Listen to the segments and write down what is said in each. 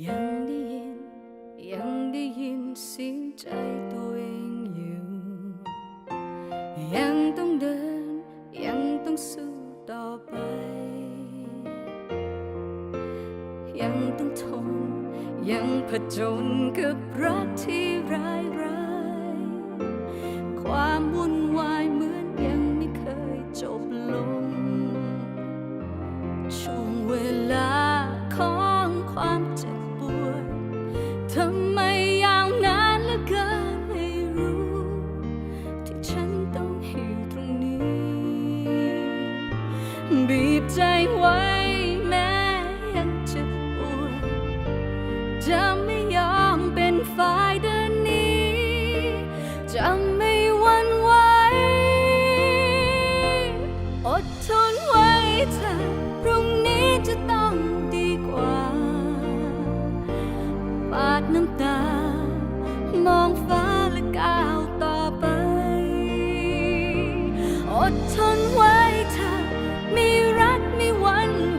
ยังได้ยิน ยังได้ยินเสียงใจตัวเองอยู่ ยังต้องเดิน ยังต้องสู้ต่อไป ยังต้องทน ยังผจญกับรักที่ร้ายร้าย ความวุ่นวายเหมือนยังไม่เคยจบลง ช่วงเวลาของความ ทำไมยาวนานเหลือเกินไม่รู้ ที่ฉันต้องอยู่ตรงนี้ บีบใจไว้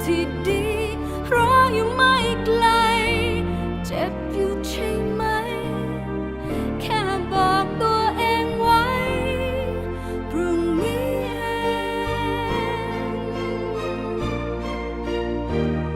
ที่ดี รออยู่ไม่ไกล เจ็บอยู่ใช่ไหม แค่บอกตัวเองไว้ พรุ่งนี้เอง